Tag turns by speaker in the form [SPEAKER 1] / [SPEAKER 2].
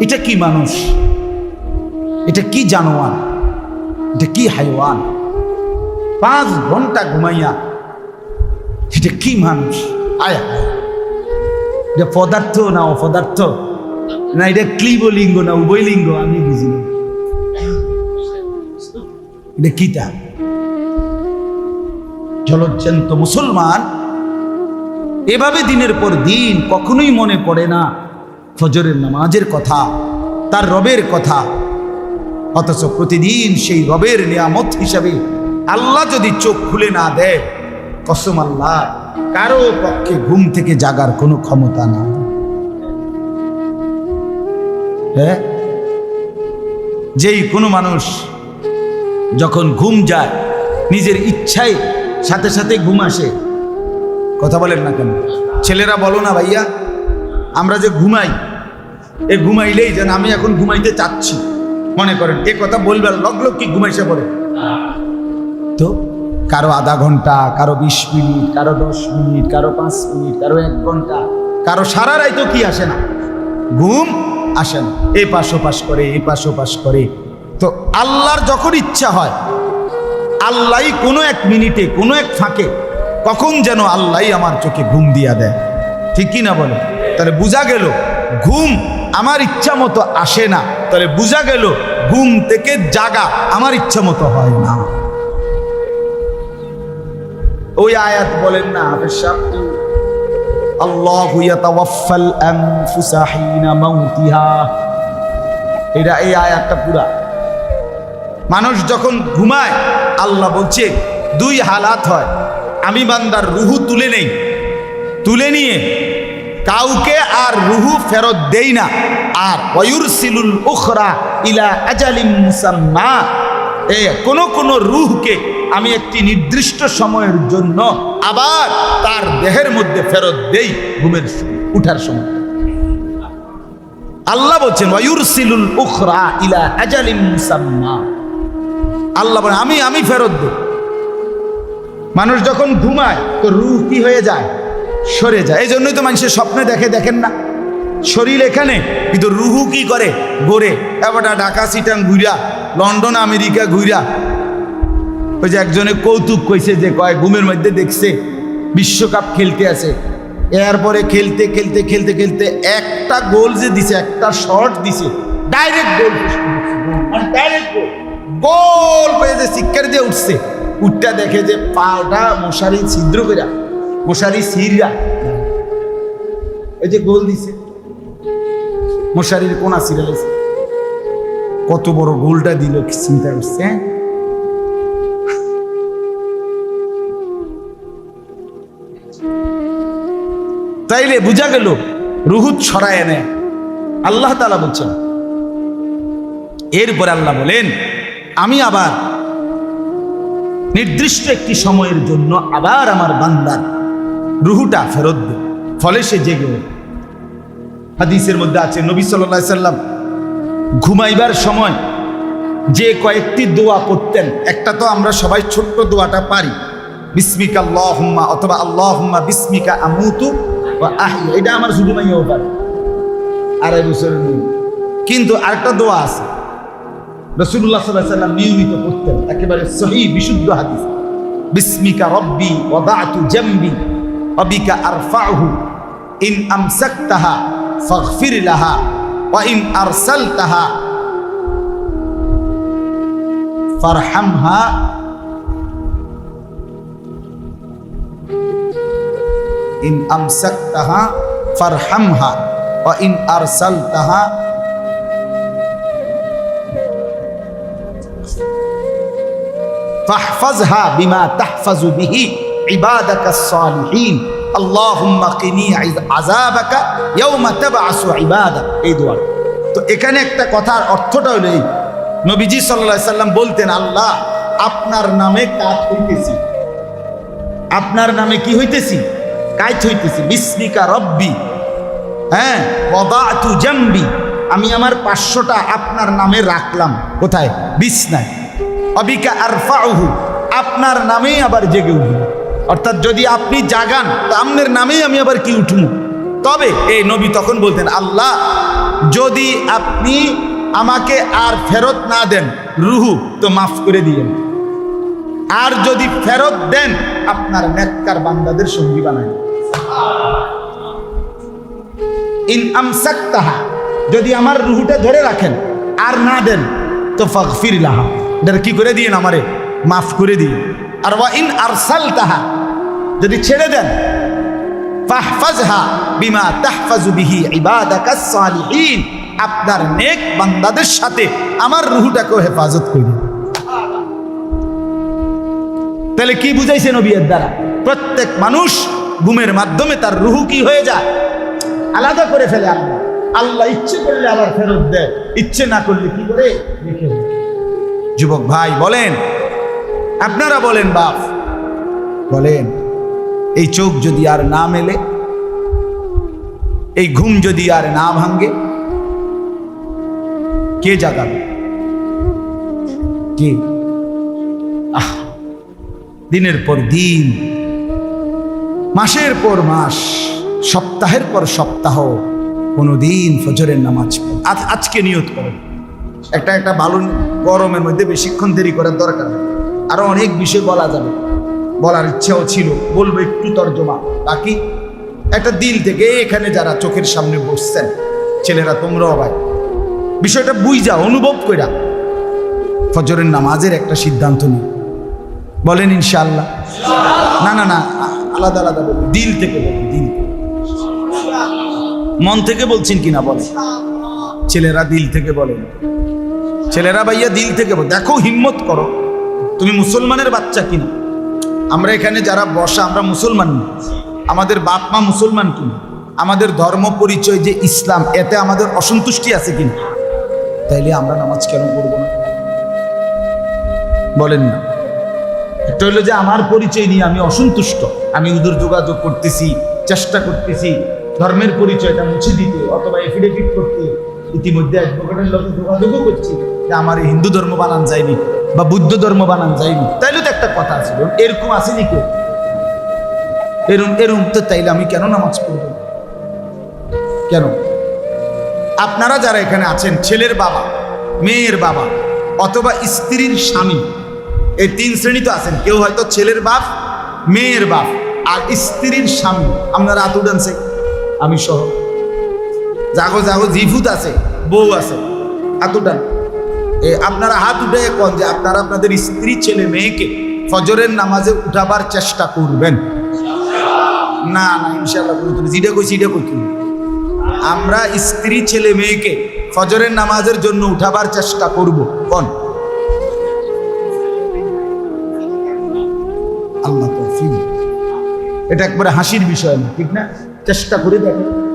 [SPEAKER 1] এটা কি মানুষ? এটা কি জানোয়ান এটা কি হাইওয়ান? পাঁচ ঘণ্টা ঘুমাইয়া এটা কি মানুষ? আয় এটা পদার্থ না অপদার্থ? না এটা ক্লিবলিঙ্গ না উভয়লিঙ্গ? আমি বুঝি না। এটা মুসলমান এভাবে দিনের পর দিন কখনোই মনে পড়ে না ফজরের নামাজের কথা, তার রবের কথা। অথচ প্রতিদিন সেই রবের নিয়ামত হিসাবে আল্লাহ যদি চোখ খুলে না দেয়, কসম আল্লাহ, কারও পক্ষে ঘুম থেকে জাগার কোনো ক্ষমতা না হ্যাঁ? যেই কোনো মানুষ যখন ঘুম যায়, নিজের ইচ্ছায় সাথে সাথে ঘুম আসে, কথা বলেন না কেন? ছেলেরা বলো না ভাইয়া আমরা যে ঘুমাই, এ ঘুমাইলেই যেন আমি এখন ঘুমাইতে চাচ্ছি, মনে করেন। এ কথা বলবে লগ লগ কি ঘুমাইছে পড়ে? তো কারও আধা ঘণ্টা, কারও বিশ মিনিট, কারও দশ মিনিট, কারও পাঁচ মিনিট, কারও এক ঘণ্টা, কারও সারা রাইতো কি আসে না? ঘুম আসে না। এ পাশ পাশ করে, এ পাশ পাশ করে। তো আল্লাহর যখন ইচ্ছা হয়, আল্লাহ কোনো এক মিনিটে, কোনো এক ফাঁকে কখন যেন আল্লাহ আমার চোখে ঘুম দিয়া দেয়। ঠিক কি না বলে? তাহলে বোঝা গেল, ঘুম আমার ইচ্ছা মতো আসে না। তাহলে বোঝা গেল, ঘুম থেকে জাগা আমার ইচ্ছা মতো হয় না। ওই আয়াত বলেন না, হাফেজ সাহেব, আল্লাহ ইয়াতাওয়াফাল আনফুসা হিনা মাউতিহা। এটা এই আয়াতটা পুরা। মানুষ যখন ঘুমায়, আল্লাহ বলছে, দুই হালাত হয়। আমি বান্দার রুহু তুলে নেই। তুলে নিয়ে কাউকে আর রুহু ফেরত দেই না। আর সিলুল উখরা ইলা আজালিম মুসাম্মা। এ কোন কোন রুহকে আমি একটি নির্দিষ্ট সময়ের জন্য আবার তার দেহের মধ্যে ফেরত দেই ঘুমের উঠার সময়। আল্লাহ বলছেন সিলুল উখরা ইলা আজালিম মুসাম্মা। আল্লাহ বলে আমি আমি ফেরত দেব। মানুষ যখন ঘুমায়, তো রুহ কি হয়ে যায়? সরে যায়। এই জন্যই তো মানুষের স্বপ্নে দেখে, দেখেন না। শরীর এখানে, কিন্তু রুহু কি করে? গোরে এবার ঢাকা, সিটাং ঘুরা লন্ডন, আমেরিকা ঘুরা ওই যে একজনে কৌতুক কইছে যে, কয়, ঘুমের মধ্যে দেখছে, বিশ্বকাপ খেলতে আছে। এরপরে খেলতে খেলতে খেলতে খেলতে একটা গোল যে দিছে, একটা শট দিছে, ডাইরেক্ট গোল। ডাইরেক্ট গোল। গোল করে যে শিক্ষার দিয়ে উঠছে। উঠটা দেখে যে পাটা মশারি ছিদ্র করে মশারি সিরা এই যে গোল দিছে। মশারির কোনা সিরাইছে। কত বড় গোলটা দিল চিন্তা করছে হ্যাঁ? তাইলে বুঝা গেল, রুহুত ছড়ায় এনে আল্লাহ তালা বলছেন, এরপরে আল্লাহ বলেন, আমি আবার নির্দিষ্ট একটি সময়ের জন্য আবার আমার বান্দার রুহুটা ফেরত দেব ফলে সে জেগে। হাদিসের মধ্যে আছে, নবী সাল্লাহ সাল্লাম ঘুমাইবার সময় যে কয়েকটি দোয়া পড়তেন, একটা তো আমরা সবাই ছোট্ট দোয়াটা পারি, বিস্মিকা আল্লাহুম্মা অথবা আল্লাহুম্মা বিস্মিকা আমুতু ওয়া আহইয়া, এটা আমার শুধু মাইয়াও পারে আড়াই বছরের মেয়ে। কিন্তু আরেকটা দোয়া আছে রসুল্লাহ সাল্লাহ সাল্লাম নিয়মিত পড়তেন, একেবারে সহি, বিশুদ্ধ হাদিস। বিস্মিকা রব্বি ওয়াদাতু জামবি। وبك أرفعه. إن أمسكتها فاغفر لها. وإن أرسلتها فارحمها. إن أمسكتها فارحمها. وإن أرسلتها فاحفظها بما تحفظ به. عبادك الصالحين اللهم قني عذابك يوم تبعث عبادك এই দোয়া তো এখানে একটা কথার অর্থটা হলো এই নবীজি সাল্লাল্লাহু সাল্লাম বলতেন আল্লাহ আপনার নামে কাজ হইতেছি আপনার নামে কি হইতেছি কাজ হইতেছি বিস্মিকা রব্বি হ্যাঁ ওয়াদাতু জামবি আমি আমার পাঁচশোটা আপনার নামে রাখলাম কোথায় বিছনায় অবিকা আরফাউহু আপনার নামেই আবার জেগে উঠব অর্থাৎ যদি আপনি জাগান, তো আপনার নামেই আমি আবার কি উঠব তবে, এই নবী তখন বলতেন, আল্লাহ, যদি আপনি আমাকে আর ফেরত না দেন, রুহু, তো মাফ করে দিয়েন। আর যদি ফেরত দেন, আপনার নেককার বান্দাদের সঙ্গী বানায় ইন আমসাক তাহা যদি আমার রুহুটা ধরে রাখেন, আর না দেন, তো ফাগফির লাহা। এটা কি করে দিয়েন আমারে? মাফ করে দিন আর ওয়া আরসালতাহা, যদি ছেড়ে দেন, ফাহফাজহা বিমা তাহফাজু বিহি আপনার নেক বান্দাদের সাথে আমার রুহুটাকেও হেফাজত করে তাহলে কি বুঝাইছে নবীর দ্বারা? প্রত্যেক মানুষ ঘুমের মাধ্যমে তার রুহু কি হয়ে যায়? আলাদা করে ফেলে আল্লাহ। আল্লাহ ইচ্ছে করলে আবার ফেরত দেয়, ইচ্ছে না করলে কি করে? যুবক ভাই, বলেন আপনারা বলেন, বাপ। বলেন, এই চোখ যদি আর না মেলে, এই ঘুম যদি আর না ভাঙ্গে কে জাগাবে? কে? আহ, দিনের পর দিন, মাসের পর মাস, সপ্তাহের পর সপ্তাহ কোনো দিন ফজরের নামাজ আজ আজকে নিয়ত করেন। একটা একটা ভালো গরমের মধ্যে বেশিক্ষণ দেরি করার দরকার নেই আরও অনেক বিষয় বলা যাবে। বলার ইচ্ছাও ছিল, বলব একটু তর্জমা। বাকি একটা দিল থেকে এখানে যারা চোখের সামনে বসছেন, ছেলেরা তোমরাও ভাই, বিষয়টা বুঝা, অনুভব কইরা ফজরের নামাজের একটা সিদ্ধান্ত নিই বলেন ইনশাআল্লাহ। না না না, আলাদা আলাদা বলুন দিল থেকে বলুন দিল মন থেকে বলছেন কিনা বলেন। ছেলেরা দিল থেকে বলেন। ছেলেরা ভাইয়া দিল থেকে বল দেখো হিম্মত করো। তুমি মুসলমানের বাচ্চা কিনা? আমরা এখানে যারা বসা, আমরা মুসলমান না। আমাদের বাপ মা মুসলমান কিনা? আমাদের ধর্ম পরিচয় যে ইসলাম, এতে আমাদের অসন্তুষ্টি আছে কিনা? তাইলে আমরা নামাজ কেন পড়ব না? বলেন না। একটা হলো যে আমার পরিচয় নিয়ে আমি অসন্তুষ্ট। আমি উদর যোগাযোগ করতেছি, চেষ্টা করতেছি, ধর্মের পরিচয়টা মুছে দিতে, অথবা এফিডেভিট করতে। ইতিমধ্যে অ্যাডভোকেটের লোকে যোগাযোগও করছি, যে আমার হিন্দু ধর্ম বানান যায়নি। বা বুদ্ধ ধর্ম বানান যায়নি তাইলে তো একটা কথা আছে এরকম আসেনি কেউ? এরম এরম তো তাইলে আমি কেন নামাজ পড়ব? কেন? আপনারা যারা এখানে আছেন, ছেলের বাবা, মেয়ের বাবা, অথবা স্ত্রীর স্বামী, এই তিন শ্রেণি তো আছেন, কেউ হয়তো ছেলের বাপ, মেয়ের বাপ, আর স্ত্রীর স্বামী। আপনারা হাত উঠানছে আমি সহ। জাগো জাগো, জিভুত আছে, বউ আছে। উঠান। এ আপনারা হাত উঠে কন যে আপনারা আপনাদের স্ত্রী, ছেলে, মেয়েকে ফজরের নামাজে উঠাবার চেষ্টা করবেন। না না ইনশাল্লাহ আমরা স্ত্রী, ছেলে, মেয়েকে ফজরের নামাজের জন্য উঠাবার চেষ্টা করব। কন? আল্লাহ এটা একবারে হাসির বিষয় না, ঠিক না? চেষ্টা করে দেখেন।